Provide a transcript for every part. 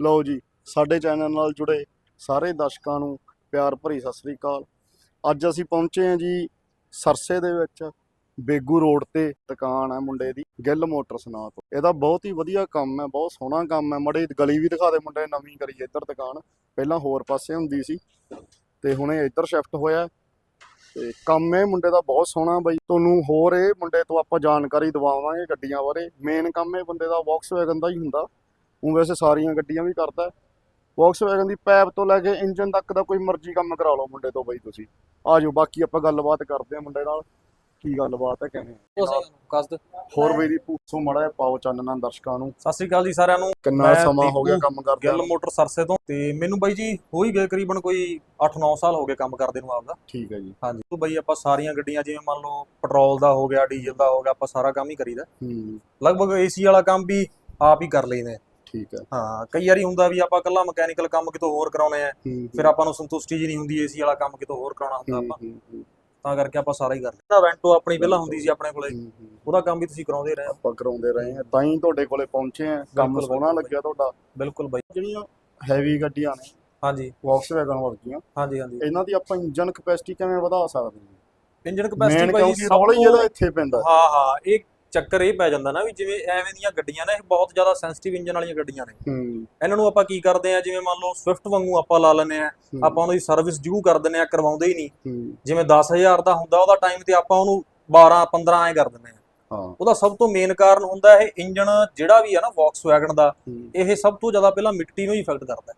ਲਓ ਜੀ, ਸਾਡੇ ਚੈਨਲ ਨਾਲ ਜੁੜੇ ਸਾਰੇ ਦਰਸ਼ਕਾਂ ਨੂੰ ਪਿਆਰ ਭਰੀ ਸਤਿ ਸ੍ਰੀ ਅਕਾਲ। ਅੱਜ ਅਸੀਂ ਪਹੁੰਚੇ ਹਾਂ ਜੀ ਸਰਸੇ ਦੇ ਵਿੱਚ, ਬੇਗੂ ਰੋਡ ਤੇ ਦੁਕਾਨ ਹੈ ਮੁੰਡੇ ਦੀ, ਗਿੱਲ ਮੋਟਰਸ ਨਾਂ ਤੋਂ ਇਹਦਾ ਬਹੁਤ ਹੀ ਵਧੀਆ ਕੰਮ ਹੈ, ਬਹੁਤ ਸੋਹਣਾ ਕੰਮ ਹੈ। ਮੜੇ ਗਲੀ ਵੀ ਦਿਖਾ ਦੇ ਮੁੰਡੇ, ਨਵੀਂ ਕਰੀ ਇੱਧਰ ਦੁਕਾਨ। ਪਹਿਲਾਂ ਹੋਰ ਪਾਸੇ ਹੁੰਦੀ ਸੀ ਤੇ ਹੁਣ ਇਹ ਇੱਧਰ ਸ਼ਿਫਟ ਹੋਇਆ। ਤੇ ਕੰਮ ਇਹ ਮੁੰਡੇ ਦਾ ਬਹੁਤ ਸੋਹਣਾ ਬਈ। ਤੁਹਾਨੂੰ ਹੋਰ ਇਹ ਮੁੰਡੇ ਤੋਂ ਆਪਾਂ ਜਾਣਕਾਰੀ ਦਿਵਾਵਾਂਗੇ ਗੱਡੀਆਂ ਬਾਰੇ। ਮੇਨ ਕੰਮ ਇਹ ਬੰਦੇ ਦਾ ਵੌਕਸਵੈਗਨ ਦਾ ਹੀ ਹੁੰਦਾ। ਉਹ ਵੈਸੇ ਸਾਰੀਆਂ ਗੱਡੀਆਂ ਵੀ ਕਰਦਾ ਵੌਕਸਵੈਗਨ ਦੀ ਪੈਪ ਤੋਂ ਲੈ ਕੇ ਇੰਜਨ ਤੱਕ ਦਾ ਕੋਈ ਮਰਜ਼ੀ ਕੰਮ ਕਰਾ ਲਓ ਮੁੰਡੇ ਤੋਂ ਬਈ ਤੁਸੀਂ। ਆ ਜਾਓ ਬਾਕੀ ਆਪਾਂ ਗੱਲਬਾਤ ਕਰਦੇ ਹਾਂ ਮੁੰਡੇ ਨਾਲ। ਕੀ ਗੱਲਬਾਤ ਹੈ ਕਿਵੇਂ ਉਸ ਕੱਸ ਦੇ ਹੋਰ ਬਈ ਦੀ ਪੁੱਛੋ ਮੜਾ ਜਿਹਾ ਪਾਓ ਚਾਨਣਾ ਦਰਸ਼ਕਾਂ ਨੂੰ। ਸਤਿ ਸ੍ਰੀ ਅਕਾਲ ਜੀ ਸਾਰਿਆਂ ਨੂੰ। ਕਿੰਨਾ ਸਮਾਂ ਹੋ ਗਿਆ ਕੰਮ ਕਰਦਿਆਂ ਗਿੱਲ ਮੋਟਰ ਸਰਸੇ ਤੋਂ। ਤੇ ਮੈਨੂੰ ਬਾਈ ਜੀ ਹੋ ਹੀ ਗਏ ਕਰੀਬਨ ਕੋਈ 8-9 ਸਾਲ ਹੋ ਗਏ ਕੰਮ ਕਰਦੇ ਨੂੰ ਆਪਦਾ। ਠੀਕ ਹੈ ਜੀ। ਹਾਂਜੀ ਤੋਂ ਬਾਈ ਆਪਾਂ ਸਾਰੀਆਂ ਗੱਡੀਆਂ ਜਿਵੇਂ ਮੰਨ ਲਓ ਪੈਟਰੋਲ ਦਾ ਹੋ ਗਿਆ ਡੀਜ਼ਲ ਦਾ ਹੋ ਗਿਆ ਆਪਾਂ ਸਾਰਾ ਕੰਮ ਹੀ ਕਰੀਦਾ। ਹੂੰ। ਲਗਭਗ ਏਸੀ ਵਾਲਾ ਕੰਮ ਵੀ ਆਪ ਹੀ ਕਰ ਲਈਦੇ ਆ। ਠੀਕ ਹੈ। ਹਾਂ ਕਈ ਵਾਰੀ ਹੁੰਦਾ ਵੀ ਆਪਾਂ ਕੱਲਾ ਮਕੈਨੀਕਲ ਕੰਮ ਕਿਤੋਂ ਹੋਰ ਕਰਾਉਣੇ ਆ ਫਿਰ ਆਪਾਂ ਨੂੰ ਸੰਤੁਸ਼ਟੀ ਜੀ ਨਹੀਂ ਹੁੰਦੀ ਏਸੀ ਵਾਲਾ ਕੰਮ ਕਿਤੋਂ ਹੋਰ ਕਰਾਉਣਾ ਹੁੰਦਾ ਆਪਾਂ। ਤਾਂ ਕਰਕੇ ਆਪਾਂ ਸਾਰਾ ਹੀ ਕਰ ਲਿਆ ਵੈਂਟੋ ਆਪਣੀ ਪਹਿਲਾਂ ਹੁੰਦੀ ਸੀ ਆਪਣੇ ਕੋਲੇ। ਉਹਦਾ ਕੰਮ ਵੀ ਤੁਸੀਂ ਕਰਾਉਂਦੇ ਰਹੇ ਆਪਾਂ ਕਰਾਉਂਦੇ ਰਹੇ ਹਾਂ। ਤਾਂ ਹੀ ਤੁਹਾਡੇ ਕੋਲੇ ਪਹੁੰਚੇ ਆ ਕੰਮ ਸੋਹਣਾ ਲੱਗਿਆ ਤੁਹਾਡਾ। ਬਿਲਕੁਲ ਬਾਈ। ਜਿਹੜੀਆਂ ਹੈਵੀ ਗੱਡੀਆਂ ਨੇ ਹਾਂਜੀ। ਵੌਕਸਵੈਗਨ ਵਰਗੀਆਂ ਹਾਂਜੀ ਹਾਂਜੀ। ਇਹਨਾਂ ਦੀ ਆਪਾਂ ਇੰਜਨ ਕਪੈਸਿਟੀ ਕਿਵੇਂ ਵਧਾ ਸਕਦੇ ਹਾਂ? ਇੰਜਨ ਕਪੈਸਿਟੀ ਕਿਉਂਕਿ ਸਭ ਤੋਂ- ਇਹਦਾ ਇੱਥੇ ਪੈਂਦਾ। ਹਾਂ ਹਾਂ। ਇਹ ਚੱਕਰ ਇਹ ਪੈ ਜਾਂਦਾ ਨਾ ਵੀ ਜਿਵੇਂ ਐਵੇਂ ਦੀਆਂ ਗੱਡੀਆਂ ਨੇ ਇਹ ਬਹੁਤ ਜ਼ਿਆਦਾ ਸੈਂਸਿਟਿਵ ਇੰਜਨ ਵਾਲੀਆਂ ਗੱਡੀਆਂ ਨੇ। ਹੂੰ। ਇਹਨਾਂ ਨੂੰ ਆਪਾਂ ਕੀ ਕਰਦੇ ਆ ਜਿਵੇਂ ਮੰਨ ਲਓ ਸਵਿਫਟ ਵਾਂਗੂ ਆਪਾਂ ਲਾ ਲੈਨੇ ਆ ਆਪਾਂ ਉਹਦੀ ਸਰਵਿਸ ਡਿਊ ਕਰ ਦਿੰਨੇ ਆ ਕਰਵਾਉਂਦੇ ਹੀ ਨਹੀਂ। ਜਿਵੇਂ 10000 ਦਾ ਹੁੰਦਾ ਉਹਦਾ ਟਾਈਮ ਤੇ ਆਪਾਂ ਉਹਨੂੰ 12 15 ਐ ਕਰ ਦਿੰਨੇ ਆ ਹਾਂ। ਉਹਦਾ ਸਭ ਤੋਂ ਮੇਨ ਕਾਰਨ ਹੁੰਦਾ ਇਹ ਇੰਜਨ ਜਿਹੜਾ ਵੀ ਆ ਨਾ ਵੌਕਸਵੈਗਨ ਦਾ ਇਹ ਸਭ ਤੋਂ ਜ਼ਿਆਦਾ ਪਹਿਲਾਂ ਮਿੱਟੀ ਨੂੰ ਹੀ ਇਫੈਕਟ ਕਰਦਾ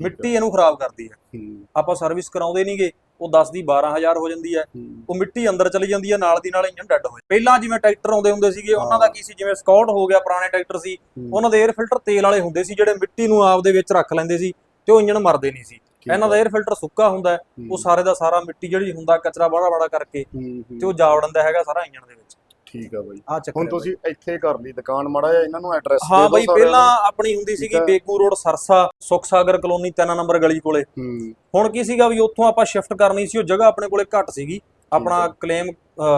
ਮਿੱਟੀ ਇਹਨੂੰ ਖਰਾਬ ਕਰਦੀ ਹੂੰ, ਆਪਾਂ ਸਰਵਿਸ ਕਰਾਉਂਦੇ ਨਹੀਂਗੇ ਉਹ 10 ਦੀ 12000 ਹੋ ਜਾਂਦੀ ਹੈ। ਉਹ ਮਿੱਟੀ ਅੰਦਰ ਚਲੀ ਜਾਂਦੀ ਹੈ ਨਾਲ ਦੀ ਨਾਲ ਇੰਜਨ ਡੈੱਡ ਹੋ ਜਾਂਦਾ। ਪਹਿਲਾਂ ਜਿਵੇਂ ਟਰੈਕਟਰ ਆਉਂਦੇ ਹੁੰਦੇ ਸੀਗੇ ਉਹਨਾਂ ਦਾ। ਕੀ ਸੀ? ਜਿਵੇਂ ਸਕਾਟ ਹੋ ਗਿਆ ਪੁਰਾਣੇ ਟਰੈਕਟਰ ਸੀ ਉਹਨਾਂ ਦੇ 에ਅਰ ਫਿਲਟਰ ਤੇਲ ਵਾਲੇ ਹੁੰਦੇ ਸੀ ਜਿਹੜੇ ਮਿੱਟੀ ਨੂੰ ਆਪਦੇ ਵਿੱਚ ਰੱਖ ਲੈਂਦੇ ਸੀ ਤੇ ਉਹ ਇੰਜਨ ਮਰਦੇ ਨਹੀਂ ਸੀ। ਇਹਨਾਂ ਦਾ 에ਅਰ ਫਿਲਟਰ ਸੁੱਕਾ ਹੁੰਦਾ ਉਹ ਸਾਰੇ ਦਾ ਸਾਰਾ ਮਿੱਟੀ ਜਿਹੜੀ ਹੁੰਦਾ ਕਚਰਾ ਬੜਾ ਬੜਾ ਕਰਕੇ ਤੇ ਉਹ ਜਾ ਵੜਦਾ ਹੈਗਾ ਸਾਰਾ ਇੰਜਨ ਦੇ ਵਿੱਚ। ਠੀਕ ਹੈ ਬਾਈ। ਆ ਚੱਕਰ ਹੁਣ ਹੈ ਤੁਸੀਂ ਇੱਥੇ ਕਰ ਲਈ ਦੁਕਾਨ ਮੜਾ ਜਿਹਾ ਇਹਨਾਂ ਨੂੰ ਐਡਰੈਸ ਬਾਈ। ਹਾਂ ਬਈ ਪਹਿਲਾਂ ਆਪਣੀ ਹੁੰਦੀ ਠੀਕ ਸੀਗੀ ਹੈ। Begu road Sirsa Sukhsagar colony 3 number ਗਲੀ ਕੋਲੇ। ਹੂੰ। ਹੁਣ ਕੀ ਸੀਗਾ ਵੀ ਉੱਥੋਂ ਆਪਾਂ ਸ਼ਿਫਟ ਕਰਨੀ ਸੀ ਉਹ ਜਗ੍ਹਾ ਆਪਣੇ ਕੋਲੇ ਘੱਟ ਸੀਗੀ। ਆਪਣਾ। ਕਲੇਮ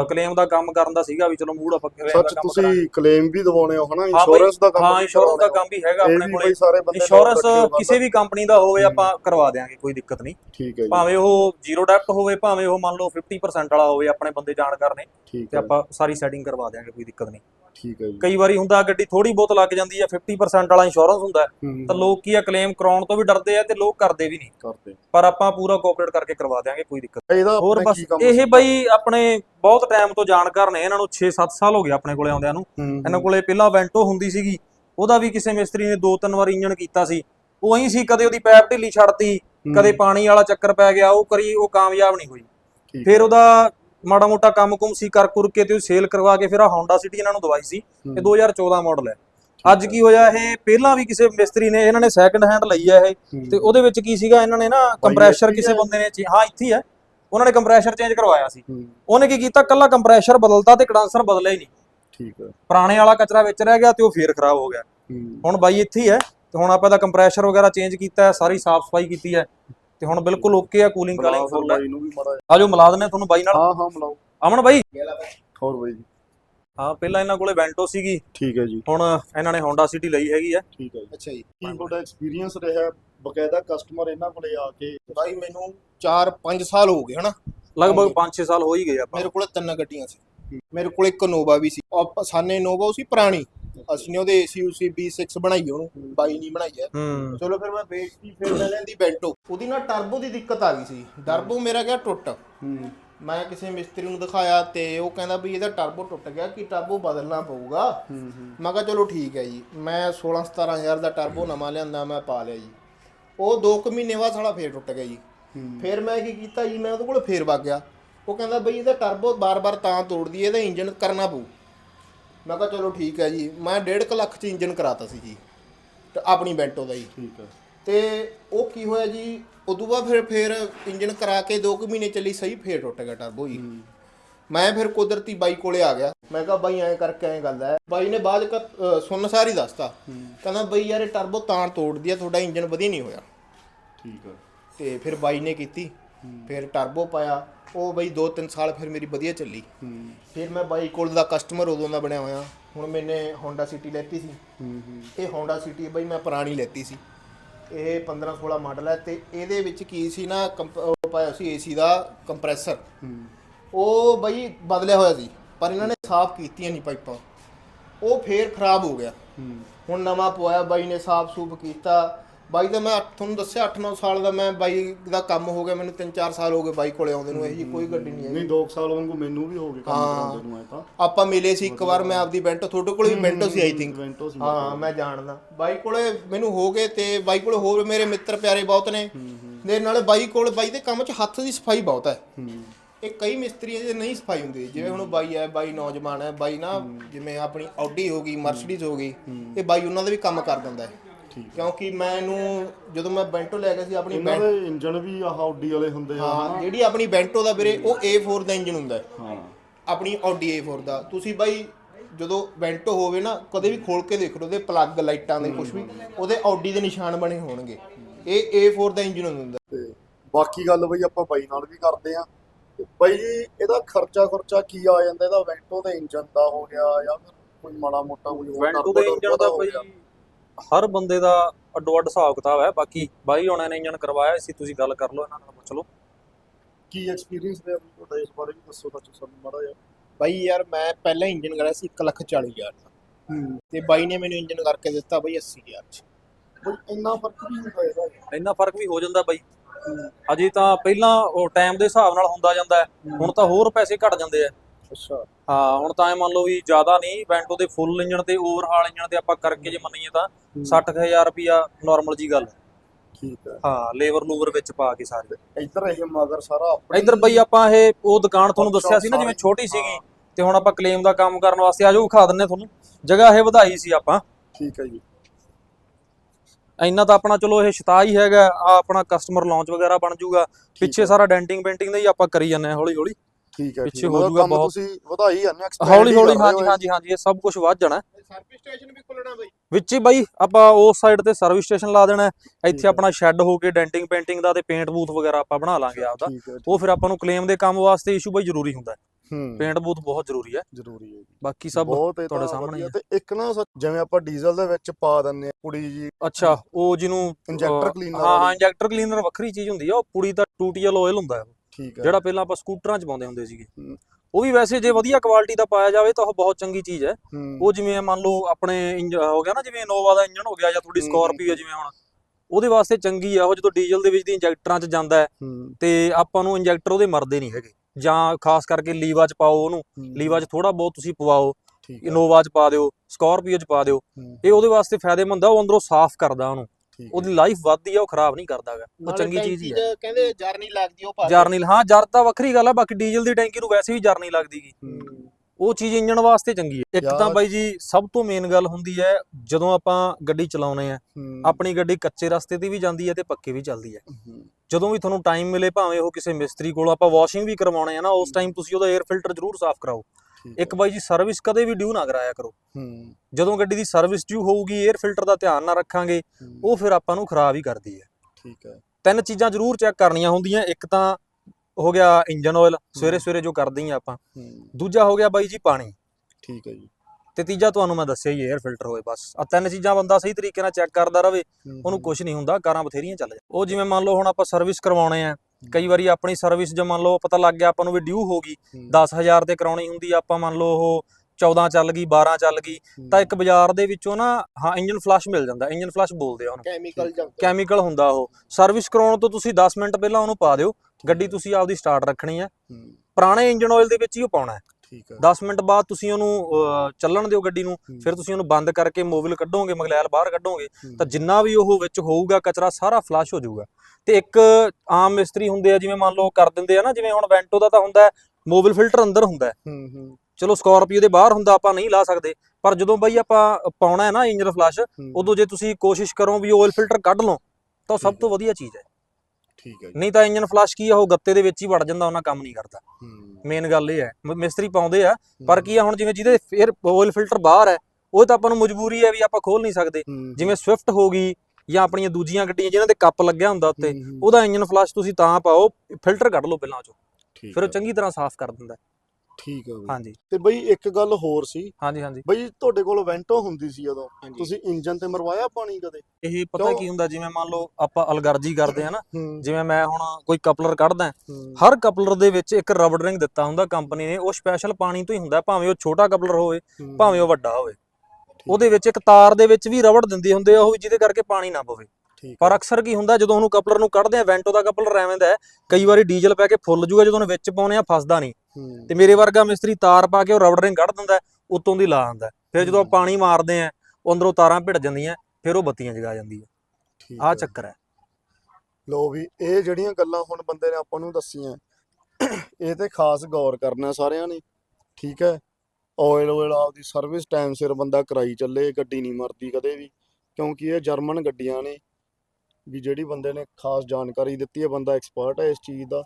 ਕਲੇਮ ਦਾ ਕੰਮ ਕਰਨ ਦਾ ਸੀਗਾ ਵੀ ਚਲੋ ਮੂਡ ਆਪਾਂ claim ਸੱਚ ਕੰਮ। ਤੁਸੀਂ ਕਲੇਮ ਵੀ ਦਿਵਾਉਣੇ ਹੋ ਹਨਾ? ਇੰਸ਼ੋਰੈਂਸ ਦਾ ਕੰਮ ਹਾਂ ਇੰਸ਼ੋਰੈਂਸ ਦਾ ਕੰਮ ਵੀ ਹੈਗਾ ਆਪਣੇ ਕੋਲੇ। ਬਈ ਸਾਰੇ ਬੰਦੇ ਇੰਸ਼ੋਰੈਂਸ ਕਿਸੇ ਵੀ ਕੰਪਨੀ ਦਾ ਹੋਵੇ। ਆਪਾਂ ਕਰਵਾ ਦੇਾਂਗੇ ਕੋਈ ਦਿੱਕਤ ਨਹੀਂ। ਠੀਕ ਹੈ ਜੀ। ਭਾਵੇਂ ਉਹ ਜ਼ੀਰੋ ਡੈਪਟ ਹੋਵੇ ਭਾਵੇਂ ਉਹ ਮੰਨ ਲਓ 50% ਵਾਲਾ ਹੋਵੇ ਆਪਣੇ ਬੰਦੇ ਜਾਣਕਾਰ ਨੇ ਤੇ ਆਪਾਂ ਸਾਰੀ ਸੈਟਿੰਗ ਕਰਵਾ ਦੇਾਂਗੇ ਕੋਈ ਦਿੱਕਤ ਨਹੀਂ। ਠੀਕ ਹੈ ਜੀ। ਕਈ ਵਾਰੀ ਹੁੰਦਾ ਗੱਡੀ ਥੋੜੀ ਬਹੁਤ ਲੱਗ ਜਾਂਦੀ ਹੈ 50% ਵਾਲਾ ਇੰਸ਼ੋਰੈਂਸ ਹੁੰਦਾ ਹੈ, ਤਾਂ ਲੋਕ ਕੀ ਆ ਕਲੇਮ ਕਰਾਉਣ ਤੋਂ ਵੀ ਡਰਦੇ ਆ ਤੇ ਲੋਕ ਕਰਦੇ ਵੀ ਨਹੀਂ। ਕਰਦੇ। ਪਰ ਆਪਾਂ ਪੂਰਾ ਕੋਆਪਰੇਟ ਕਰਕੇ ਕਰਵਾ ਦੇਾਂਗੇ ਕੋਈ ਦਿੱਕਤ ਇਹਦਾ ਹੋਰ ਆਪਣੇ ਬਸ ਕੀ ਕੰਮ ਇਹ? ਬਈ ਆਪਣੇ ਬਹੁਤ ਟਾਈਮ ਤੋਂ ਜਾਣਕਾਰ ਨੇ ਇਹਨਾਂ ਨੂੰ 6-7 ਸਾਲ ਹੋ ਗਏ ਆਪਣੇ ਕੋਲੇ ਆਉਂਦਿਆਂ ਨੂੰ। ਹੂੰ, ਇਹਨਾਂ ਕੋਲੇ ਪਹਿਲਾਂ ਵੈਂਟੋ ਹੁੰਦੀ ਸੀਗੀ ਉਹਦਾ ਵੀ ਕਿਸੇ ਮਿਸਤਰੀ ਨੇ ਦੋ ਤਿੰਨ ਵਾਰ ਇੰਜਨ ਕੀਤਾ ਸੀ। ਉਹ ਐਂ ਸੀ ਕਦੇ ਉਹਦੀ ਪੈਪ ਢਿੱਲੀ ਛੱਡਤੀ ਕਦੇ ਪਾਣੀ ਵਾਲਾ ਚੱਕਰ ਪੈ ਗਿਆ ਉਹ ਕਰੀ ਉਹ ਕਾਮਯਾਬ ਨਹੀਂ ਹੋਈ। ਠੀਕ ਫਿਰ ਉਹਦਾ ਮਾੜਾ ਮੋਟਾ ਕੰਮ ਕੁਮ ਸੀ ਕਰ ਕੁਰ ਕੇ ਤੇ ਉਹ ਸੇਲ ਕਰਵਾ ਕੇ ਫਿਰ ਆ Honda City ਇਹਨਾਂ ਨੂੰ ਦਵਾਈ ਸੀ ਇਹ 2014 ਮਾਡਲ ਹੈ। ਅੱਜ ਕੀ ਹੋਇਆ ਇਹ ਪਹਿਲਾਂ ਵੀ ਕਿਸੇ ਮਿਸਤਰੀ ਨੇ ਇਹਨਾਂ ਨੇ ਸੈਕੰਡ ਹੈਂਡ ਲਈ ਹੈ ਇਹ। ਤੇ ਉਹਦੇ ਵਿੱਚ ਕੀ ਸੀਗਾ ਇਹਨਾਂ ਨੇ ਨਾ ਕੰਪਰੈਸ਼ਰ ਕਿਸੇ? ਬੰਦੇ ਨੇ ਹਾਂ ਇੱਥੇ ਹੀ ਹੈ। ਉਹਨਾਂ ਨੇ ਕੰਪਰੈਸ਼ਰ ਚੇਂਜ ਕਰਵਾਇਆ ਸੀ। ਉਹਨੇ ਕੀ ਕੀਤਾ ਕੱਲਾ ਕੰਪਰੈਸ਼ਰ ਬਦਲਤਾ ਤੇ ਕੰਡੈਂਸਰ ਬਦਲਿਆ ਹੀ ਨਹੀਂ। ਠੀਕ ਹੈ। ਪੁਰਾਣੇ ਵਾਲਾ ਕਚਰਾ ਵਿੱਚ ਰਹਿ ਗਿਆ ਤੇ ਉਹ ਫੇਰ ਖਰਾਬ ਹੋ ਗਿਆ। ਹੁਣ ਬਾਈ ਇੱਥੇ ਹੀ ਹੈ ਤੇ ਹੁਣ ਆਪਾਂ ਦਾ ਕੰਪਰੈਸ਼ਰ ਵਗੈਰਾ ਚੇਂਜ ਕੀਤਾ ਹੈ ਸਾਰੀ ਸਾਫ਼ ਸਫ਼ਾਈ ਕੀਤੀ ਹੈ। ਤੇ ਹੁਣ ਬਿਲਕੁਲ ਓਕੇ ਆ ਕੂਲਿੰਗ ਕਾਲਿੰਗ ਫੁੱਲ ਹੈ ਬਾਈ ਨੂੰ ਵੀ ਮਾੜਾ ਜਿਹਾ। ਆਜੋ ਮਿਲਾ ਦਿੰਦੇ ਤੁਹਾਨੂੰ ਬਾਈ ਨਾਲ। ਹਾਂ ਹਾਂ ਮਿਲਾਓ। ਅਮਨ ਬਾਈ? ਹੋਰ ਬਾਈ ਜੀ। ਹਾਂ ਪਹਿਲਾਂ ਇਹਨਾਂ ਕੋਲੇ ਵੈਂਟੋ ਸੀਗੀ। ਠੀਕ ਹੈ ਜੀ। ਹੁਣ ਇਹਨਾਂ ਨੇ Honda City ਲਈ ਹੈਗੀ ਹੈ ਠੀਕ ਹੈ ਜੀ। ਅੱਛਾ ਜੀ। ਕੀ ਤੁਹਾਡਾ ਐਕਸਪੀਰੀਅੰਸ ਰਿਹਾ ਬਕਾਇਦਾ ਕਸਟਮਰ ਇਹਨਾਂ ਕੋਲੇ ਆ ਕੇ? ਬਾਈ ਮੈਨੂੰ 4-5 ਸਾਲ ਹੋ ਗਏ ਹਨਾ? ਲਗਭਗ ਹਾਂਜੀ। 5-6 ਸਾਲ ਹੋ ਹੀ ਗਏ ਆਪਾਂ। ਮੇਰੇ ਕੋਲ ਤਿੰਨ ਗੱਡੀਆਂ ਸੀ। ਮੇਰੇ ਕੋਲ ਇੱਕ ਨੋਵਾ ਵੀ ਸੀ। ਉਹ ਸਾਨੇ ਨੋਵਾ ਉਹ ਸੀ ਪੁਰਾਣੀ। ਅਸੀਂ ਨੇ ਉਹਦੇ ਉਸੀ B6 ਬਣਾਈ ਉਹਨੂੰ ਬਾਈ ਨਹੀਂ ਬਣਾਈ ਹੈ ਹੂੰ। ਚਲੋ ਫਿਰ ਮੈਂ ਵੇਚਤੀ ਫਿਰ ਮੈਂ ਲੈਂਦੀ ਬੈਂਟੋ। ਉਹਦੀ ਨਾ ਟਰਬੋ ਦੀ ਦਿੱਕਤ ਆ ਗਈ ਸੀ। ਟਰਬੋ ਮੇਰਾ ਗਿਆ ਟੁੱਟ। ਹੂੰ। ਮੈਂ ਕਿਸੇ ਮਿਸਤਰੀ ਨੂੰ ਦਿਖਾਇਆ ਤੇ ਉਹ ਕਹਿੰਦਾ ਵੀ ਇਹਦਾ ਟਰਬੋ ਟੁੱਟ ਗਿਆ ਕਿ ਟਰਬੋ ਬਦਲਣਾ ਪਊਗਾ। ਮੈਂ ਕਿਹਾ ਚਲੋ ਠੀਕ ਹੈ ਜੀ। ਮੈਂ 16 17000 ਦਾ ਟਰਬੋ ਨਵਾਂ ਲਿਆਂਦਾ ਮੈਂ ਪਾ ਲਿਆ ਜੀ। ਉਹ 2 ਕੁ ਮਹੀਨੇ ਬਾਅਦ ਸਾਲਾ ਫੇਰ ਟੁੱਟ ਗਿਆ ਜੀ। ਫਿਰ ਮੈਂ ਕੀ ਕੀਤਾ ਜੀ ਮੈਂ ਉਹਦੇ ਕੋਲ ਫੇਰ ਵਗ ਗਿਆ। ਉਹ ਕਹਿੰਦਾ ਬਈ ਇਹਦਾ ਟਰਬੋ ਬਾਰ-ਬਾਰ ਤਾਂ ਤੋੜਦੀ ਹੈ ਇਹਦਾ ਇੰਜਨ ਕਰਨਾ ਪਊ। ਮੈਂ ਕਿਹਾ ਚਲੋ ਠੀਕ ਹੈ ਜੀ। ਮੈਂ 1.5 ਲੱਖ ਚ ਇੰਜਨ ਕਰਾਤਾ ਸੀ ਜੀ ਤੇ ਆਪਣੀ ਬੈਂਟੋ ਦਾ ਜੀ। ਠੀਕ ਹੈ। ਤੇ ਉਹ ਕੀ ਹੋਇਆ ਜੀ ਉਦੋਂ ਬਾਅਦ ਫਿਰ ਫਿਰ ਇੰਜਨ ਕਰਾ ਕੇ 2 ਕੁ ਮਹੀਨੇ ਚੱਲੀ ਸਹੀ ਫੇਰ ਟੁੱਟ ਗਿਆ ਟਰਬੋ ਜੀ। ਮੈਂ ਫਿਰ ਕੁਦਰਤੀ ਬਾਈ ਕੋਲੇ ਆ ਗਿਆ। ਮੈਂ ਕਿਹਾ ਬਾਈ ਐਂ ਕਰਕੇ ਐਂ ਗੱਲ ਹੈ। ਬਾਈ ਨੇ ਬਾਅਦ ਕ ਸੁੰਨ ਸਾਰੀ ਦੱਸਤਾ। ਕਹਿੰਦਾ ਬਈ ਯਾਰ ਇਹ ਟਰਬੋ ਤਾਂ ਤੋੜਦੀ ਆ ਤੁਹਾਡਾ ਇੰਜਨ ਵਧੀਆ ਨਹੀਂ ਹੋਇਆ। ਠੀਕ ਹੈ। ਤੇ ਫਿਰ ਬਾਈ ਨੇ ਕੀਤੀ। ਫਿਰ ਟਰਬੋ ਪਾਇਆ ਉਹ ਬਈ 2-3 ਸਾਲ ਫਿਰ ਮੇਰੀ ਵਧੀਆ ਚੱਲੀ। ਫਿਰ ਮੈਂ ਬਾਈ ਕੋਲ ਦਾ ਕਸਟਮਰ ਉਦੋਂ ਦਾ ਬਣਿਆ ਹੋਇਆ। ਹੁਣ ਮੈਨੇ Honda City ਲੈਤੀ ਸੀ। ਇਹ Honda City ਬਈ ਮੈਂ ਪੁਰਾਣੀ ਲੈਤੀ ਸੀ। ਇਹ 15 16 ਮਾਡਲ ਹੈ ਤੇ ਇਹਦੇ ਵਿੱਚ ਕੀ ਸੀ ਨਾ ਪਾਇਆ ਸੀ ਏਸੀ ਦਾ ਕੰਪਰੈਸਰ ਉਹ ਬਈ ਬਦਲਿਆ ਹੋਇਆ ਸੀ ਪਰ ਇਹਨਾਂ ਨੇ ਸਾਫ਼ ਕੀਤੀਆਂ ਨਹੀਂ ਪਾਈਪਾਂ। ਉਹ ਫੇਰ ਖਰਾਬ ਹੋ ਗਿਆ। ਹੁਣ ਨਵਾਂ ਪਵਾਇਆ ਬਾਈ ਨੇ ਸਾਫ਼ ਸੂਫ ਕੀਤਾ। ਬਾਈ ਦਾ ਮੈਂ ਤੁਹਾਨੂੰ ਦੱਸਿਆ 8-9 ਸਾਲ ਦਾ ਮੈਂ ਬਾਈ ਦਾ ਕੰਮ ਹੋ ਗਿਆ ਮੈਨੂੰ 3-4 ਸਾਲ ਹੋ ਗਏ ਬਾਈ ਕੋਲੇ ਆਉਂਦੇ ਨੂੰ ਇਹ ਜੀ ਕੋਈ ਗੱਡੀ ਨਹੀਂ ਹੈ ਨਹੀਂ 2 ਸਾਲ ਵਾਂਗੂ ਮੈਨੂੰ ਵੀ ਹੋ ਗਏ ਕੰਮ ਕਰਾਉਂਦੇ ਨੂੰ ਐ ਤਾਂ। ਆਪਾਂ ਮਿਲੇ ਸੀ ਇੱਕ ਵਾਰ ਮੈਂ ਆਪਦੀ ਬੈਂਟੋ ਤੁਹਾਡੇ ਕੋਲ ਵੀ ਬੈਂਟੋ ਸੀ ਆਈ ਥਿੰਕ ਸੀ ਹਾਂ ਮੈਂ ਜਾਣਦਾ। ਬਾਈ ਕੋਲੇ ਮੈਨੂੰ ਹੋ ਗਏ ਤੇ ਬਾਈ ਕੋਲੇ ਹੋਰ ਮੇਰੇ ਮਿੱਤਰ ਪਿਆਰੇ ਬਹੁਤ ਨੇ। ਦੇ ਨਾਲੇ ਬਾਈ ਕੋਲ ਬਾਈ ਦੇ ਕੰਮ 'ਚ ਹੱਥ ਦੀ ਸਫ਼ਾਈ ਬਹੁਤ ਹੈ। ਹੂੰ। ਇਹ ਕਈ ਮਿਸਤਰੀਆਂ ਦੇ ਨਹੀਂ ਸਫ਼ਾਈ ਹੁੰਦੀ। ਜਿਵੇਂ ਹੁਣ ਬਾਈ ਹੈ ਬਾਈ ਨੌਜਵਾਨ ਹੈ ਬਾਈ ਨਾ ਜਿਵੇਂ ਆਪਣੀ ਆਡੀ ਹੋ ਗਈ ਮਰਸੀਡੀਜ਼ ਹੋ ਗਈ ਇਹ ਬਾਈ ਉਹਨਾਂ ਦਾ ਵੀ ਕੰਮ ਕਰ ਦਿੰਦਾ ਹੈ। ਠੀਕ ਕਿਉਂਕਿ ਮੈਨੂੰ ਜਦੋਂ ਮੈਂ ਬੈਂਟੋ ਲੈ ਗਿਆ ਸੀ ਆਪਣੀ ਇਹਨਾਂ ਬੈਂ- ਦੇ ਇੰਜਨ ਵੀ ਆਹ ਆਡੀ ਵਾਲੇ ਹੁੰਦੇ ਆ। ਹਾਂ ਜਿਹੜੀ ਆਪਣੀ ਬੈਂਟੋ ਦਾ ਵੀਰੇ ਉਹ A4 ਦਾ ਇੰਜਨ ਹੁੰਦਾ ਹੈ। ਹਾਂ। ਆਪਣੀ ਆਡੀ A4 ਦਾ। ਤੁਸੀਂ ਬਾਈ ਜਦੋਂ ਬੈਂਟੋ ਹੋਵੇ ਨਾ ਕਦੇ ਵੀ ਖੋਲ ਕੇ ਦੇਖ ਲਓ ਉਹਦੇ ਪਲੱਗ ਲਾਈਟਾਂ ਦੇ ਕੁਝ ਵੀ ਉਹਦੇ ਆਡੀ ਦੇ ਨਿਸ਼ਾਨ ਬਣੇ ਹੋਣਗੇ। ਇਹ A4 ਦਾ ਇੰਜਨ ਹੁੰਦਾ ਤੇ ਬਾਕੀ ਗੱਲ ਬਈ ਆਪਾਂ ਬਾਈ ਨਾਲ ਵੀ ਕਰਦੇ ਆ ਬਾਈ ਜੀ ਇਹਦਾ ਖਰਚਾ ਖਰਚਾ ਕੀ ਆ ਜਾਂਦਾ? ਇਹਦਾ ਵੈਂਟੋ ਦੇ ਇੰਜਨ ਦਾ ਹੋ ਗਿਆ ਜਾਂ ਫਿਰ ਕੋਈ ਮਾੜਾ ਮੋਟਾ ਕੋਈ ਹੋਰ ਵੈਂਟੂ ਦੇ ਇੰਜਨ ਦਾ ਹੋ ਬਈ। ਹਰ ਬੰਦੇ ਦਾ ਅੱਡੋ ਅੱਡ ਹਿਸਾਬ ਕਿਤਾਬ ਹੈ। ਬਾਕੀ ਬਾਈ ਹੋਣਾ ਨੇ ਇੰਜਨ ਕਰਵਾਇਆ ਸੀ ਤੁਸੀਂ ਗੱਲ ਕਰ ਲਓ ਇਹਨਾਂ ਨਾਲ ਪੁੱਛ ਲਓ। ਕੀ ਐਕਸਪੀਰੀਅੰਸ ਰਿਹਾ ਤੁਹਾਡਾ ਇਸ ਬਾਰੇ ਵੀ ਦੱਸੋ ਤਾਂ ਸਾਨੂੰ ਮਾੜਾ ਜਿਹਾ। ਬਾਈ ਯਾਰ ਮੈਂ ਪਹਿਲਾਂ ਇੰਜਨ ਕਰਾਇਆ ਸੀ 140000 ਦਾ। ਹੂੰ। ਤੇ ਬਾਈ ਨੇ ਮੈਨੂੰ ਇੰਜਨ ਕਰਕੇ ਦਿੱਤਾ ਬਾਈ 80000 ਚ। ਬਈ ਇੰਨਾ ਫ਼ਰਕ ਵੀ ਹੁੰਦਾ ਇਹਦਾ। ਇੰਨਾ ਫ਼ਰਕ ਵੀ ਹੋ ਜਾਂਦਾ ਬਾਈ। ਅਜੇ ਤਾਂ ਪਹਿਲਾਂ ਉਹ ਟਾਈਮ ਦੇ ਹਿਸਾਬ ਨਾਲ ਹੁੰਦਾ ਜਾਂਦਾ ਹੈ। ਹੁਣ ਤਾਂ ਹੋਰ ਪੈਸੇ ਘਟ ਜਾਂਦੇ ਆ। ਅੱਛਾ। ਹਾਂ ਹੁਣ ਤਾਂ ਇਹ ਮੰਨ ਲਓ ਵੀ ਜ਼ਿਆਦਾ ਨਹੀਂ ਵੈਂਟੋ ਦੇ ਫੁੱਲ ਇੰਜਨ ਤੇ ਓਵਰਹਾਲ ਇੰਜਨ ਤੇ ਆਪਾਂ ਕਰਕੇ ਜੇ ਮੰਨੀਏ ਤਾਂ 60000 ਰੁਪਿਆ ਨਾਰਮਲ ਜੀ ਗੱਲ। ਠੀਕ ਹੈ ਹਾਂ ਲੇਬਰ ਲੂਵਰ ਵਿੱਚ ਪਾ ਕੇ ਸਾਰੇ। ਇੱਧਰ ਇਹ ਮਗਰ ਸਾਰਾ ਆਪਣਾ ਇੱਧਰ ਬਈ ਆਪਾਂ ਇਹ ਉਹ ਦੁਕਾਨ ਤੁਹਾਨੂੰ ਦੱਸਿਆ ਸੀ ਨਾ ਜਿਵੇਂ ਛੋਟੀ ਸੀਗੀ ਤੇ ਹੁਣ ਆਪਾਂ ਕਲੇਮ ਦਾ ਕੰਮ ਕਰਨ ਵਾਸਤੇ ਆਜੋ ਵਿਖਾ ਦਿੰਨੇ ਤੁਹਾਨੂੰ। ਜਗ੍ਹਾ ਇਹ ਵਧਾਈ ਸੀ ਆਪਾਂ। ਠੀਕ ਹੈ ਜੀ। ਇੰਨਾ ਤਾਂ ਆਪਣਾ ਚਲੋ ਇਹ ਸ਼ਤਾ ਹੀ ਹੈਗਾ ਆ ਆਪਣਾ ਕਸਟਮਰ ਲਾਂਚ ਵਗੈਰਾ ਬਣ ਜਾਊਗਾ ਪਿੱਛੇ ਸਾਰਾ ਡੈਂਟਿੰਗ ਪੇਂਟਿੰਗ ਦਾ ਹੀ ਆਪਾਂ ਕਰੀ ਜਾਂਦੇ ਹਾਂ ਹੌਲੀ ਹੌਲੀ ਠੀਕ ਹੈ ਪਿੱਛੇ ਹੈ। ਕੰਮ ਬਹੁਤ। ਤੁਸੀਂ ਵਧਾਈ ਜਾਂਦੇ expand ਹੌਲੀ ਹੌਲੀ ਹਾਂਜੀ। ਹਾਂਜੀ ਹਾਂਜੀ ਇਹ ਸਭ ਕੁਝ ਵੱਧ ਜਾਣਾ। ਸਰਵਿਸ ਸਟੇਸ਼ਨ ਵੀ ਖੁੱਲਣਾ ਬਾਈ। ਵਿੱਚ ਹੀ ਬਾਈ ਆਪਾਂ ਉਸ ਸਾਈਡ ਤੇ ਸਰਵਿਸ ਸਟੇਸ਼ਨ ਲਾ ਦੇਣਾ। ਹੈ। ਇੱਥੇ ਆਪਣਾ ਸ਼ੈੱਡ ਹੋ ਕੇ ਡੈਂਟਿੰਗ ਪੇਂਟਿੰਗ ਦਾ ਤੇ ਪੇਂਟ ਬੂਥ ਵਗੈਰਾ ਆਪਾਂ ਬਣਾ ਲਾਂਗੇ ਆਪਦਾ। ਉਹ ਫਿਰ ਆਪਾਂ ਨੂੰ ਕਲੇਮ ਦੇ ਕੰਮ ਵਾਸਤੇ ਇਸ਼ੂ ਬਾਈ ਜ਼ਰੂਰੀ ਹੁੰਦਾ ਹੈ। ਹੂੰ। ਪੇਂਟ ਬੂਥ ਬਹੁਤ ਜ਼ਰੂਰੀ ਹੈ। ਜ਼ਰੂਰੀ ਹੈ ਜੀ। ਬਾਕੀ ਸਭ ਤੁਹਾਡੇ ਸਾਹਮਣੇ ਹੀ। ਤੇ ਇੱਕ ਨਾ ਜਿਵੇਂ ਆਪਾਂ ਡੀਜ਼ਲ ਦੇ ਵਿੱਚ ਪਾ ਦਿੰਨੇ ਆ ਕੁੜੀ ਜੀ। ਅੱਛਾ ਉਹ ਜਿਹਨੂੰ ਇੰਜੈਕਟਰ ਕਲੀਨਰ ਹਾਂ ਹਾਂ ਇੰਜੈਕਟਰ ਕਲੀਨਰ ਵੱਖਰੀ ਚੀਜ਼ ਹੁੰਦੀ ਆ ਉਹ ਪੁੜੀ ਦਾ ਟੂਟੀਅਲ ਆਇਲ ਹੁੰਦਾ ਹੈ। ਠੀਕ ਹੈ ਜਿਹੜਾ ਪਹਿਲਾਂ ਆਪਾਂ ਸਕੂਟਰਾਂ 'ਚ ਪਾਉਂਦੇ ਹੁੰਦੇ ਸੀਗੇ। ਉਹ ਵੀ ਵੈਸੇ ਜੇ ਵਧੀਆ ਕੁਆਲਿਟੀ ਦਾ ਪਾਇਆ ਜਾਵੇ ਤਾਂ ਉਹ ਬਹੁਤ ਚੰਗੀ ਚੀਜ਼ ਹੈ। ਉਹ ਜਿਵੇਂ ਮੰਨ ਲਓ ਆਪਣੇ ਹੋ ਗਿਆ ਨਾ ਜਿਵੇਂ ਇਨੋਵਾ ਦਾ ਇੰਜਨ ਹੋ ਗਿਆ ਜਾਂ ਹੂੰ। ਸਕਾਰਪੀਓ ਜਿਵੇਂ ਹੁਣ। ਉਹਦੇ ਵਾਸਤੇ ਚੰਗੀ ਆ ਉਹ ਜਦੋਂ ਡੀਜ਼ਲ ਦੇ ਵਿੱਚ ਦੀ ਇੰਜੈਕਟਰਾਂ 'ਚ ਜਾਂਦਾ ਤੇ ਆਪਾਂ ਨੂੰ ਇੰਜੈਕਟਰ ਉਹਦੇ ਮਰਦੇ ਨਹੀਂ ਹੈਗੇ। ਜਾਂ ਖਾਸ ਕਰਕੇ ਲੀਵਾ 'ਚ ਪਾਓ ਉਹਨੂੰ। ਲੀਵਾ 'ਚ ਥੋੜਾ ਬਹੁਤ ਤੁਸੀਂ ਪਵਾਓ ਇਨੋਵਾ 'ਚ ਪਾ ਦਿਓ ਸਕਾਰਪੀਓ 'ਚ ਪਾ ਦਿਓ। ਇਹ ਉਹਦੇ ਵਾਸਤੇ ਫਾਇਦੇਮੰਦ ਆ ਉਹ ਅੰਦਰੋਂ ਸਾਫ਼ ਕਰਦਾ ਉਹਨੂੰ। ਉਹਦੀ ਲਾਈਫ ਵੱਧਦੀ ਆ ਉਹ ਖਰਾਬ ਨਹੀਂ ਕਰਦਾਗਾ। ਉਹ ਚੰਗੀ ਚੀਜ਼ ਹੀ ਹੈ ਕਹਿੰਦੇ ਜਰ ਨਹੀਂ ਲੱਗਦੀ ਉਹ। ਜਰਨਲ ਹਾਂ ਜਰ ਤਾਂ ਵੱਖਰੀ ਗੱਲ ਆ ਬਾਕੀ ਡੀਜ਼ਲ ਦੀ ਟੈਂਕੀ ਨੂੰ ਵੈਸੇ ਵੀ ਜਰ ਨਹੀਂ ਲੱਗਦੀਗੀ। ਹੂੰ, ਉਹ ਚੀਜ਼ ਇੰਜਣ ਵਾਸਤੇ ਚੰਗੀ ਹੈ ਇੱਕ ਤਾਂ ਬਾਈ ਜੀ ਸਭ ਤੋਂ ਮੇਨ ਗੱਲ ਹੁੰਦੀ ਹੈ ਜਦੋਂ ਆਪਾਂ ਗੱਡੀ ਚਲਾਉਨੇ ਆ ਆਪਣੀ ਗੱਡੀ ਕੱਚੇ ਰਸਤੇ ਤੇ ਵੀ ਜਾਂਦੀ ਹੈ ਤੇ ਪੱਕੇ ਵੀ ਚੱਲਦੀ ਹੈ। ਜਦੋਂ ਵੀ ਤੁਹਾਨੂੰ ਟਾਈਮ ਮਿਲੇ ਭਾਵੇਂ ਉਹ ਕਿਸੇ ਮਿਸਤਰੀ ਕੋਲ ਆਪਾਂ ਵਾਸ਼ਿੰਗ ਵੀ ਕਰਵਾਉਣੇ ਆ ਨਾ ਉਸ ਟਾਈਮ ਤੁਸੀਂ ਉਹਦਾ 에ਅਰ ਫਿਲਟਰ ਜ਼ਰੂਰ ਸਾਫ਼ ਕਰਾਓ। ਇੱਕ ਬਾਈ ਜੀ ਸਰਵਿਸ ਕਦੇ ਵੀ ਡਿਊ ਨਾ ਕਰਾਇਆ ਕਰੋ। ਹੂੰ, ਜਦੋਂ ਗੱਡੀ ਦੀ ਸਰਵਿਸ ਡਿਊ ਹੋਊਗੀ 에ਅਰ ਫਿਲਟਰ ਦਾ ਧਿਆਨ ਨਾ ਰੱਖਾਂਗੇ ਉਹ ਫਿਰ ਆਪਾਂ ਨੂੰ ਖਰਾਬ ਹੀ ਕਰਦੀ ਹੈ। ਠੀਕ ਹੈ। ਤਿੰਨ ਚੀਜ਼ਾਂ ਜ਼ਰੂਰ ਚੈੱਕ ਕਰਨੀਆਂ ਹੁੰਦੀਆਂ ਇੱਕ ਤਾਂ ਹੋ ਗਿਆ ਇੰਜਨ ਆਇਲ ਸਵੇਰੇ ਸਵੇਰੇ ਜੋ ਕਰਦੇ ਹੀ ਆ ਆਪਾਂ ਦੂਜਾ ਹੋ ਗਿਆ ਬਾਈ ਜੀ ਪਾਣੀ। ਠੀਕ ਹੈ ਜੀ। ਤੇ ਤੀਜਾ ਤੁਹਾਨੂੰ ਮੈਂ ਦੱਸਿਆ ਹੀ 에ਅਰ ਫਿਲਟਰ ਹੋਏ ਬਸ। ਆ ਤਿੰਨ ਚੀਜ਼ਾਂ ਬੰਦਾ ਸਹੀ ਤਰੀਕੇ ਨਾਲ ਚੈੱਕ ਕਰਦਾ ਰਵੇ ਹੂੰ, ਉਹਨੂੰ ਕੁਝ ਨਹੀਂ ਹੁੰਦਾ ਕਾਰਾਂ ਬਥੇਰੀਆਂ ਚੱਲ ਜਾ ਉਹ ਜਿਵੇਂ ਮੰਨ ਲਓ ਹੁਣ ਆਪਾਂ ਸਰਵਿਸ ਕਰਵਾਉਣੇ ਆ ਕਈ ਵਾਰੀ ਆਪਣੀ ਸਰਵਿਸ ਜੇ ਮੰਨ ਲਓ ਪਤਾ ਲੱਗ ਗਿਆ ਆਪਾਂ ਨੂੰ ਵੀ ਡਿਊ ਹੋ ਗਈ ਹੂੰ, 10000 ਤੇ ਕਰਾਉਣੀ ਹੁੰਦੀ ਆਪਾਂ ਮੰਨ ਲਓ ਉਹ 14 ਚੱਲ ਗਈ 12 ਚੱਲ ਗਈ ਤਾਂ ਇੱਕ ਬਾਜ਼ਾਰ ਦੇ ਵਿੱਚੋਂ ਨਾ ਹਾਂ ਇੰਜਨ ਫਲਸ਼ ਮਿਲ ਜਾਂਦਾ ਇੰਜਨ ਫਲਸ਼ ਬੋਲਦੇ ਆ ਉਹਨੂੰ। ਕੈਮੀਕਲ ਕੈਮੀਕਲ ਹੁੰਦਾ ਉਹ। ਸਰਵਿਸ ਕਰਾਉਣ ਤੋਂ ਤੁਸੀਂ 10 ਮਿੰਟ ਪਹਿਲਾਂ ਉਹਨੂੰ ਪਾ ਦਿਓ ਗੱਡੀ ਤੁਸੀਂ ਆਪਦੀ ਸਟਾਰਟ ਰੱਖਣੀ ਹੂੰ, ਪੁਰਾਣੇ ਇੰਜਨ ਆਇਲ ਦੇ ਵਿੱਚ ਹੀ ਉਹ ਪਾਉਣਾ ਹੈ। ਠੀਕ ਹੈ 10 ਮਿੰਟ ਬਾਅਦ ਤੁਸੀਂ ਉਹਨੂੰ ਚੱਲਣ ਦਿਓ ਗੱਡੀ ਨੂੰ ਫਿਰ ਤੁਸੀਂ ਉਹਨੂੰ ਬੰਦ ਕਰਕੇ ਮੋਬਿਲ ਕੱਢੋਗੇ ਮਗਲੈਲ ਬਾਹਰ ਕੱਢੋਗੇ ਤਾਂ ਜਿੰਨਾ ਵੀ ਉਹ ਵਿੱਚ ਹੋਊਗਾ ਕਚਰਾ ਸਾਰਾ ਫਲਸ਼ ਹੋ ਜਾਊਗਾ। ਤੇ ਇੱਕ ਆਮ ਮਿਸਤਰੀ ਹੁੰਦੇ ਆ ਜਿਵੇਂ ਮੰਨ ਲਓ ਕਰ ਦਿੰਦੇ ਆ ਨਾ ਜਿਵੇਂ ਹੁਣ ਵੈਂਟੋ ਦਾ ਤਾਂ ਹੁੰਦਾ ਮੋਬਿਲ ਫਿਲਟਰ ਅੰਦਰ ਹੁੰਦਾ ਹੈ। ਚਲੋ ਸਕਾਰਪੀਓ ਦੇ ਬਾਹਰ ਹੁੰਦਾ ਆਪਾਂ ਨਹੀਂ ਲਾ ਸਕਦੇ ਪਰ ਜਦੋਂ ਬਈ ਆਪਾਂ ਪਾਉਣਾ ਹੈ ਨਾ ਇੰਜਨ ਫਲਸ਼ ਉਦੋਂ ਜੇ ਤੁਸੀਂ ਕੋਸ਼ਿਸ਼ ਕਰੋ ਵੀ ਆਇਲ ਫਿਲਟਰ ਕੱਢ ਲਓ ਤਾਂ ਸਭ ਤੋਂ ਵਧੀਆ ਚੀਜ਼ ਹੈ। ਠੀਕ ਹੈ ਜੀ। ਨਹੀਂ ਤਾਂ ਇੰਜਨ ਫਲਸ਼ ਕੀ ਆ ਉਹ ਗੱਤੇ ਦੇ ਵਿੱਚ ਹੀ ਵੜ ਜਾਂਦਾ ਉਹਨਾਂ ਕੰਮ ਨਹੀਂ ਕਰਦਾ। ਹੂੰ, ਮੇਨ ਗੱਲ ਇਹ ਹੈ ਮ- ਮਿਸਤਰੀ ਪਾਉਂਦੇ ਆ ਪਰ ਕੀ ਆ ਹੁਣ ਜਿਵੇਂ ਜਿਹਦੇ ਫਿਰ ਆਇਲ ਫਿਲਟਰ ਬਾਹਰ ਹੈ ਉਹ ਤਾਂ ਆਪਾਂ ਨੂੰ ਮਜਬੂਰੀ ਹੈ ਵੀ ਆਪਾਂ ਖੋਲ ਨਹੀਂ ਸਕਦੇ। ਹੂੰ, ਜਿਵੇਂ ਸਵਿਫਟ ਹੋ ਗਈ ਜਾਂ ਆਪਣੀਆਂ ਦੂਜੀਆਂ ਗੱਡੀਆਂ ਜਿਨ੍ਹਾਂ ਤੇ ਕੱਪ ਲੱਗਿਆ ਹੁੰਦਾ ਉੱਤੇ ਹੂੰ, ਹੂੰ, ਉਹਦਾ ਇੰਜਨ ਫਲਸ਼ ਤੁਸੀਂ ਤਾਂ ਪਾਓ ਫਿਲਟਰ ਕੱਢ ਲਓ ਪਹਿਲਾਂ ਉਹ ਚੋਂ। ਠੀਕ ਫਿਰ ਉਹ ਹੈ, ਚੰਗੀ ਤਰ੍ਹਾਂ ਸਾਫ਼ ਕਰ ਦਿੰਦਾ। ਹੈ। ਠੀਕ ਆ ਬਈ। ਹਾਂਜੀ। ਤੇ ਬਈ ਇੱਕ ਗੱਲ ਹੋਰ ਸੀ ਹਾਂਜੀ ਹਾਂਜੀ। ਬਈ ਤੁਹਾਡੇ ਕੋਲ ਵੈਂਟੋ ਹੁੰਦੀ ਸੀ ਉਦੋਂ ਤੁਸੀਂ ਇੰਜਨ ਤੇ ਮਰਵਾਇਆ ਪਾਣੀ ਕਦੇ? ਇਹ ਪਤਾ ਕਿਉਂ? ਕੀ ਹੁੰਦਾ ਜਿਵੇਂ ਮੰਨ ਲਓ ਆਪਾਂ ਅਲਗਰਜੀ ਕਰਦੇ ਆ ਨਾ ਹੂੰ। ਜਿਵੇਂ ਮੈਂ ਹੁਣ ਕੋਈ ਕਪਲਰ ਕੱਢਦਾ ਹਰ ਕਪਲਰ ਦੇ ਵਿੱਚ ਇੱਕ ਰਬੜ ਰਿੰਗ ਦਿੱਤਾ ਹੁੰਦਾ ਕੰਪਨੀ ਨੇ ਉਹ ਸਪੈਸ਼ਲ ਪਾਣੀ ਤੋਂ ਹੀ ਹੁੰਦਾ ਭਾਵੇਂ ਉਹ ਛੋਟਾ ਕਪਲਰ ਹੋਵੇ ਭਾਵੇਂ ਉਹ ਵੱਡਾ ਹੋਵੇ। ਉਹਦੇ ਵਿੱਚ ਇੱਕ ਤਾਰ ਦੇ ਵਿੱਚ ਵੀ ਰਬੜ ਦਿੰਦੇ ਹੁੰਦੇ ਆ ਉਹ ਵੀ ਜਿਹਦੇ ਕਰਕੇ ਪਾਣੀ ਨਾ ਪਵੇ। ਪਰ ਅਕਸਰ ਕੀ ਹੁੰਦਾ ਜਦੋਂ ਉਹਨੂੰ ਕਪਲਰ ਨੂੰ ਕੱਢਦੇ ਆ ਵੈਂਟੋ ਦਾ ਕਪਲਰ ਐਵੇਂ ਦਾ ਹੈ, ਕਈ ਵਾਰੀ ਡੀਜ਼ਲ ਪੈ ਕੇ ਫੁੱਲ ਜੂਗਾ ਜਦੋਂ ਉਹਨੂੰ ਵਿੱਚ ਪਾਉਨੇ ਆ ਫਸਦਾ ਨਹੀਂ। ਤੇ ਮੇਰੇ ਵਰਗਾ ਮਿਸਤਰੀ ਤਾਰ ਪਾ ਕੇ ਉਹ ਰਬੜ ਰਿੰਗ ਕੱਢ ਦਿੰਦਾ ਉੱਤੋਂ ਦੀ ਲਾ ਆਂਦਾ ਫਿਰ ਜਦੋਂ। ਪਾਣੀ ਮਾਰਦੇ ਆ ਅੰਦਰੋਂ ਤਾਰਾਂ ਭਿੜ ਜਾਂਦੀਆਂ ਫਿਰ ਉਹ ਬੱਤੀਆਂ ਜਗਾ ਜਾਂਦੀ ਹੈ। ਆ। ਚੱਕਰ ਹੈ। ਲੋ ਵੀ ਇਹ ਜਿਹੜੀਆਂ ਗੱਲਾਂ ਹੁਣ ਬੰਦੇ ਨੇ ਆਪਾਂ ਨੂੰ ਦੱਸੀਆਂ ਇਹ ਤੇ ਖਾਸ ਗੌਰ ਕਰਨਾ ਸਾਰਿਆਂ ਨੇ ਠੀਕ ਹੈ? ਆਇਲ ਆਇਲ ਆਪਦੀ ਸਰਵਿਸ ਟਾਈਮ ਸਿਰ ਬੰਦਾ ਕਰਾਈ ਚੱਲੇ ਗੱਡੀ ਨਹੀਂ ਮਰਦੀ ਕਦੇ ਵੀ ਕਿਉਂਕਿ ਇਹ ਜਰਮਨ ਗੱਡੀਆਂ ਨੇ ਵੀ ਜਿਹੜੀ ਬੰਦੇ ਨੇ ਖਾਸ ਜਾਣਕਾਰੀ ਦਿੱਤੀ ਹੈ ਬੰਦਾ ਐਕਸਪਰਟ ਹੈ ਇਸ ਚੀਜ਼ ਦਾ।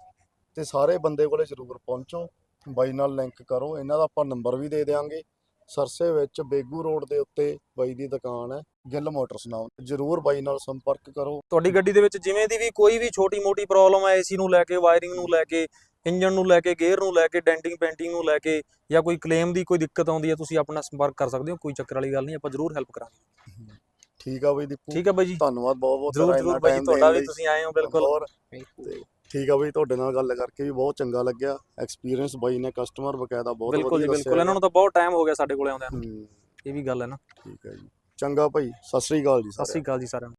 ਤੇ ਸਾਰੇ ਬੰਦੇ ਕੋਲੇ ਜ਼ਰੂਰ ਪਹੁੰਚੋ ਬਾਈ ਨਾਲ ਲਿੰਕ ਕਰੋ ਇਹਨਾਂ ਦਾ ਆਪਾਂ ਨੰਬਰ ਵੀ ਦੇ ਦੇਵਾਂਗੇ ਸਰਸੇ ਵਿੱਚ ਬੇਗੂ ਰੋਡ ਦੇ ਉੱਤੇ ਬਾਈ ਦੀ ਦੁਕਾਨ ਹੈ ਗਿੱਲ ਮੋਟਰਸ ਨਾਮ ਜ਼ਰੂਰ ਬਾਈ ਨਾਲ ਸੰਪਰਕ ਕਰੋ। ਤੁਹਾਡੀ ਗੱਡੀ ਦੇ ਵਿੱਚ ਜਿਵੇਂ ਦੀ ਵੀ ਕੋਈ ਵੀ ਛੋਟੀ ਮੋਟੀ ਪ੍ਰੋਬਲਮ ਹੈ ਏਸੀ ਨੂੰ ਲੈ ਕੇ ਵਾਇਰਿੰਗ ਨੂੰ ਲੈ ਕੇ ਇੰਜਨ ਨੂੰ ਲੈ ਕੇ ਗੇਅਰ ਨੂੰ ਲੈ ਕੇ ਡੈਂਟਿੰਗ ਪੇਂਟਿੰਗ ਨੂੰ ਲੈ ਕੇ ਜਾਂ ਕੋਈ ਕਲੇਮ ਦੀ ਕੋਈ ਦਿੱਕਤ ਆਉਂਦੀ ਹੈ ਤੁਸੀਂ ਆਪਣਾ ਸੰਪਰਕ ਕਰ ਸਕਦੇ ਹੋ ਕੋਈ ਚੱਕਰ ਵਾਲੀ ਗੱਲ ਨਹੀਂ ਆਪਾਂ ਜ਼ਰੂਰ ਹੈਲਪ ਕਰਾਂਗੇ। ਠੀਕ ਆ ਬਾਈ ਦੀਪੂ। ਠੀਕ ਹੈ ਬਾਈ ਜੀ। ਧੰਨਵਾਦ ਬਹੁਤ ਬਹੁਤ ਜ਼ਰੂਰ ਜ਼ਰੂਰ ਬਾਈ ਤੁਹਾਡਾ ਵੀ। ਤੁਸੀਂ ਆਏ ਹੋ ਬਿਲਕੁਲ। ਠੀਕ ਆ ਬਾਈ ਤੁਹਾਡੇ ਨਾਲ ਗੱਲ ਕਰਕੇ ਵੀ ਬਹੁਤ ਚੰਗਾ ਲੱਗਿਆ। ਐਕਸਪੀਰੀਅੰਸ ਬਾਈ ਨੇ ਕਸਟਮਰ ਬਕਾਇਦਾ ਬਹੁਤ ਬਿਲਕੁਲ ਜੀ ਵਧੀਆ ਬਿਲਕੁਲ। ਇਹਨਾਂ ਨੂੰ ਤਾਂ ਬਹੁਤ ਟਾਈਮ ਹੋ ਗਿਆ ਸਾਡੇ ਕੋਲੇ ਆਉਂਦਿਆਂ ਨੂੰ। ਹੂੰ, ਇਹ ਵੀ ਗੱਲ ਹੈ ਨਾ। ਠੀਕ ਹੈ ਜੀ। ਚੰਗਾ ਭਾਈ ਸਤਿ ਸ੍ਰੀ ਅਕਾਲ ਜੀ ਸਤਿ ਸਾਰਿਆਂ ਨੂੰ। ਸ੍ਰੀ ਅਕਾਲ ਜੀ ਸਾਰਿਆਂ ਨੂੰ।